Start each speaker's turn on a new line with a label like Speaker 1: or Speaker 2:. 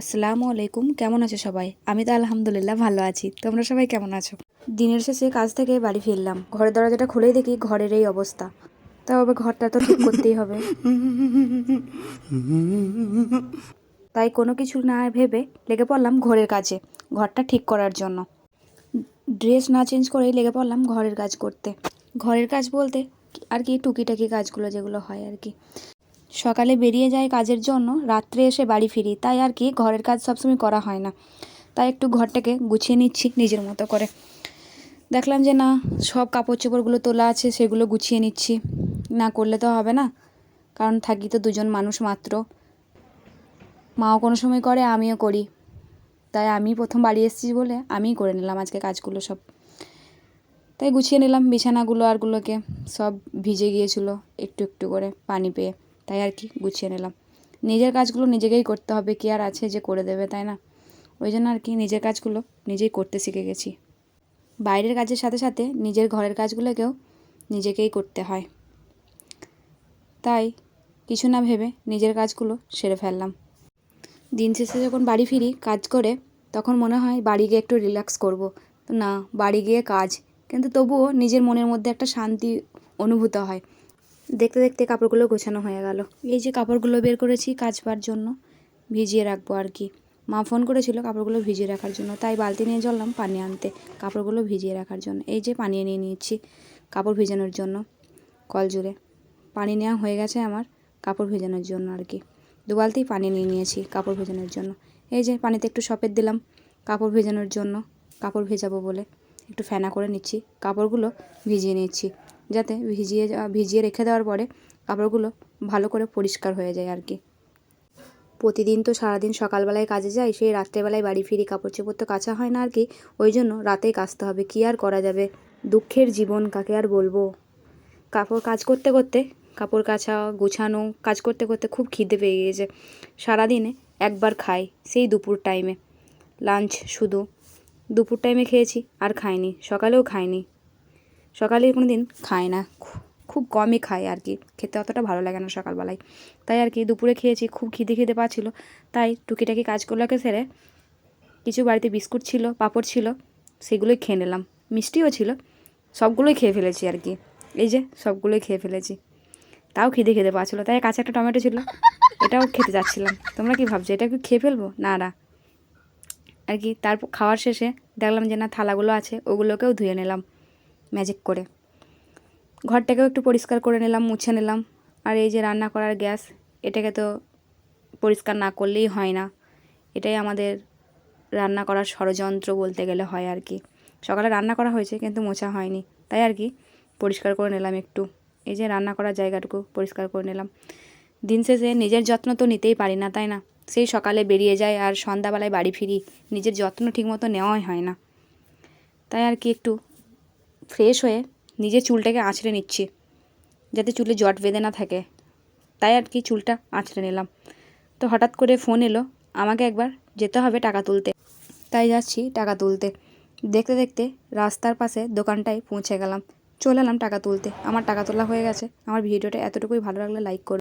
Speaker 1: আসসালামু আলাইকুম, কেমন আছো সবাই? আমি তো আলহামদুলিল্লাহ ভালো আছি। তোমরা সবাই কেমন আছো? দিনের শেষে কাজ থেকে বাড়ি ফিরলাম। ঘরের দরজাটা খুলেই দেখি ঘরের এই অবস্থা। তাও আবার ঘরটা তো ঠিক করতেই হবে। তাই কোনো কিছু না ভেবে লেগে পড়লাম ঘরের কাজে, ঘরটা ঠিক করার জন্য। ড্রেস না চেঞ্জ করেই লেগে পড়লাম ঘরের কাজ করতে। ঘরের কাজ বলতে আর কি টুকিটাকি কাজগুলো যেগুলো হয় আর কি। সকালে বেরিয়ে যাই কাজের জন্য, রাত্রে এসে বাড়ি ফিরি। তাই আর কি, ঘরের কাজ সবসময় করা হয় না। তাই একটু ঘরটাকে গুছিয়ে নিচ্ছি নিজের মতো করে। দেখলাম যে না, সব কাপড় চোপড়গুলো তোলা আছে, সেগুলো গুছিয়ে নিচ্ছি। না করলে তো হবে না। কারণ থাকি তো দুজন মানুষ মাত্র। মাও কোনো সময় করে, আমিও করি। তাই আমি প্রথম বাড়ি এসেছি বলে আমিই করে নিলাম আজকে কাজগুলো সব। তাই গুছিয়ে নিলাম বিছানাগুলো আরগুলোকে। সব ভিজে গিয়েছিল একটু একটু করে পানি পেয়ে। তাই আর কি গুছিয়ে নিলাম। নিজের কাজগুলো নিজেকেই করতে হবে, কি আর আছে যে করে দেবে, তাই না? ওই জন্য আর কি নিজের কাজগুলো নিজেই করতে শিখে গেছি। বাইরের কাজের সাথে সাথে নিজের ঘরের কাজগুলোকেও নিজেকেই করতে হয়। তাই কিছু না ভেবে নিজের কাজগুলো সেরে ফেললাম। দিন শেষে যখন বাড়ি ফিরি, কাজ করে, তখন মনে হয় বাড়ি গিয়ে একটু রিল্যাক্স করব। তো না, বাড়ি গিয়ে কাজ। কিন্তু তবুও নিজের মনের মধ্যে একটা শান্তি অনুভূত হয়। দেখতে দেখতে কাপড়গুলো গোছানো হয়ে গেল। এই যে কাপড়গুলো বের করেছি কাচবার জন্য, ভিজিয়ে রাখব আর কি। মা ফোন করেছিল কাপড়গুলো ভিজিয়ে রাখার জন্য, তাই বালতি নিয়ে চললাম পানি আনতে কাপড়গুলো ভিজিয়ে রাখার জন্য। এই যে পানি নিয়ে নিয়েছি কাপড় ভিজানোর জন্য, কল জুড়ে। পানি নেওয়া হয়ে গেছে আমার কাপড় ভেজানোর জন্য আর কি। দু বালতি পানি নিয়ে নিয়েছি কাপড় ভেজানোর জন্য। এই যে পানিতে একটু সপের দিলাম, কাপড় ভেজানোর জন্য কাপড় ভেজাবো বলে একটু ফেনা করে নিচ্ছি, কাপড়গুলো ভিজিয়ে নিচ্ছি। যাতে ভিজিয়ে ভিজিয়ে রেখে দেওয়ার পরে কাপড়গুলো ভালো করে পরিষ্কার হয়ে যায় আর কি। প্রতিদিন তো সারাদিন সকালবেলায় কাজে যাই, সেই রাত্রেবেলায় বাড়ি ফিরি, কাপড় চোপড় তো কাচা হয় না আর কি। ওই জন্য রাতেই কাচতে হবে। কী আর করা যাবে? দুঃখের জীবন, কাকে আর বলব? কাপড় কাজ করতে করতে, কাপড় কাচা, গোছানো, কাজ করতে করতে খুব খিদে পেয়ে গিয়েছে। সারাদিনে একবার খাই, সেই দুপুর টাইমে লাঞ্চ শুধু দুপুর টাইমে খেয়েছি আর খাইনি, সকালেও খাইনি। সকালে কোনো দিন খায় না খুব কমই খাই আর কি। খেতে অতটা ভালো লাগে না সকালবেলায়। তাই আর কি দুপুরে খেয়েছি, খুব খিদে খিদে পাচ্ছিলো। তাই টুকিটাকি কাজগুলোকে সেরে কিছু বাড়িতে বিস্কুট ছিল, পাঁপড় ছিল, সেগুলোই খেয়ে নিলাম। মিষ্টিও ছিল, সবগুলোই খেয়ে ফেলেছি আর কি। এই যে সবগুলোই খেয়ে ফেলেছি। তাও খিদে খেতে পাচ্ছিলো। তাই কাছে একটা টমেটো ছিল, এটাও খেতে যাচ্ছিলাম। তোমরা কি ভাবছ, এটা কি খেয়ে ফেলব? না না। আর কি তারপর খাওয়ার শেষে দেখলাম যে না, থালাগুলো আছে, ওগুলোকেও ধুয়ে নিলাম। ম্যাজিক করে। ঘরটাকেও একটু পরিষ্কার করে নিলাম, মুছে নিলাম। আর এই যে রান্না করার গ্যাস, এটাকে তো পরিষ্কার না করলেই হয় না। এটাই আমাদের রান্না করার ষড়যন্ত্র বলতে গেলে হয় আর কি। সকালে রান্না করা হয়েছে, কিন্তু মোছা হয়নি। তাই আর কি, পরিষ্কার করে নিলাম একটু। এই যে রান্না করার জায়গাটুকু পরিষ্কার করে নিলাম। দিন শেষে নিজের যত্ন তো নিতেই পারি না, তাই না? সেই সকালে বেরিয়ে যায় আর সন্ধ্যাবেলায় বাড়ি ফিরি, নিজের যত্ন ঠিকমতো নেওয়াই হয় না। তাই আর কি একটু ফ্রেশ হয়ে নিজের চুলটাকে আঁচড়ে নিচ্ছি, যাতে চুলে জট বেঁধে না থাকে। তাই আর কি চুলটা আঁচড়ে নিলাম। তো হঠাৎ করে ফোন এলো, আমাকে একবার যেতে হবে টাকা তুলতে। তাই যাচ্ছি টাকা তুলতে। দেখতে দেখতে রাস্তার পাশে দোকানটায় পৌঁছে গেলাম। চলে এলাম টাকা তুলতে। আমার টাকা তোলা হয়ে গেছে। আমার ভিডিওটা এতটুকুই। ভালো লাগলে লাইক করবে